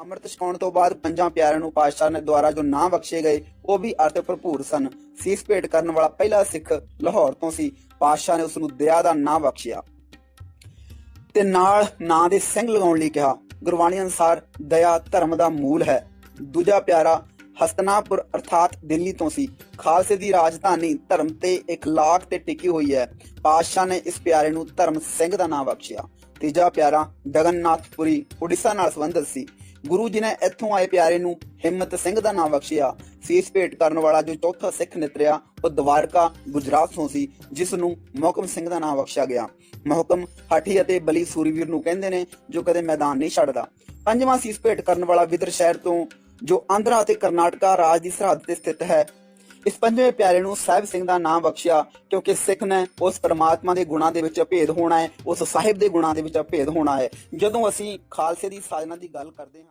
ਅੰਮ੍ਰਿਤ ਛਕਾਉਣ ਤੋਂ ਬਾਅਦ ਪੰਜਾਂ ਪਿਆਰਿਆਂ ਨੂੰ ਪਾਤਸ਼ਾਹ ਨੇ ਦੁਆਰਾ ਜੋ ਨਾਂ ਬਖਸ਼ੇ ਗਏ, ਉਹ ਵੀ ਅਰਥ ਭਰਪੂਰ ਸਨ। ਸੀਸ ਭੇਟ ਕਰਨ ਵਾਲਾ ਪਹਿਲਾ ਸਿੱਖ ਲਾਹੌਰ ਤੋਂ ਸੀ। ਪਾਤਸ਼ਾਹ ਨੇ ਉਸ ਨੂੰ ਦਇਆ ਦਾ ਨਾਂ ਬਖਸ਼ਿਆ। ਤੇ ਨਾਲ ਨਾਂ ਦੇ ਸਿੰਘ ਲਗਾਉਣ ਲਈ ਕਿਹਾ, ਗੁਰਬਾਣੀ ਅਨੁਸਾਰ ਦਇਆ ਧਰਮ ਦਾ ਮੂਲ ਹੈ। ਦੂਜਾ ਪਿਆਰਾ ਹਸਤਨਾਪੁਰ ਅਰਥਾਤ ਦਿੱਲੀ ਤੋਂ ਸੀ। ਖਾਲਸੇ ਦੀ ਰਾਜਧਾਨੀ ਧਰਮ ਤੇ ਇਖਲਾਕ ਤੇ ਟਿਕੀ ਹੋਈ ਹੈ। ਪਾਤਸ਼ਾਹ ਨੇ ਇਸ ਪਿਆਰੇ ਨੂੰ ਧਰਮ ਸਿੰਘ ਦਾ ਨਾਮ ਬਖਸ਼ਿਆ। ਤੀਜਾ ਪਿਆਰਾ ਜਗਨਨਾਥਪੁਰੀ ਉੜੀਸਾ ਨਾਲ ਸੰਬੰਧਿਤ ਸੀ। ਗੁਰੂ ਜੀ ਨੇ ਇੱਥੋਂ ਆਏ ਪਿਆਰੇ ਨੂੰ ਹਿੰਮਤ ਸਿੰਘ ਦਾ ਨਾਮ ਬਖਸ਼ਿਆ। ਸੀਸ ਭੇਟ ਕਰਨ ਵਾਲਾ ਜੋ ਚੌਥਾ ਸਿੱਖ ਨਿਤਰਿਆ, ਉਹ ਦਵਾਰਕਾ ਗੁਜਰਾਤ ਤੋਂ ਸੀ, ਜਿਸ ਨੂੰ ਮੋਹਕਮ ਸਿੰਘ ਦਾ ਨਾਮ ਬਖਸ਼ਿਆ ਗਿਆ। ਮੋਹਕਮ ਹਾਠੀ ਅਤੇ ਬਲੀ ਸੂਰੀਵੀਰ ਨੂੰ ਕਹਿੰਦੇ ਨੇ, ਜੋ ਕਦੇ ਮੈਦਾਨ ਨਹੀਂ ਛੱਡਦਾ। ਪੰਜਵਾਂ ਸੀਸ ਭੇਟ ਕਰਨ ਵਾਲਾ ਵਿਦਰ ਸ਼ਹਿਰ ਤੋਂ, ਜੋ ਆਂਧਰਾ ਅਤੇ ਕਰਨਾਟਕਾ ਰਾਜ ਦੀ ਸਰਹੱਦ ਤੇ ਸਥਿਤ ਹੈ। ਇਸ ਪੰਜਵੇਂ ਪਿਆਰੇ ਨੂੰ ਸਾਹਿਬ ਸਿੰਘ ਦਾ ਨਾਮ ਬਖਸ਼ਿਆ, ਕਿਉਂਕਿ ਸਿੱਖ ਨੇ ਉਸ ਪਰਮਾਤਮਾ ਦੇ ਗੁਣਾਂ ਦੇ ਵਿੱਚ ਭੇਦ ਹੋਣਾ ਹੈ, ਉਸ ਸਾਹਿਬ ਦੇ ਗੁਣਾਂ ਦੇ ਵਿੱਚ ਭੇਦ ਹੋਣਾ ਹੈ। ਜਦੋਂ ਅਸੀਂ ਖਾਲਸੇ ਦੀ ਸਾਜਨਾ ਦੀ ਗੱਲ ਕਰਦੇ ਹਾਂ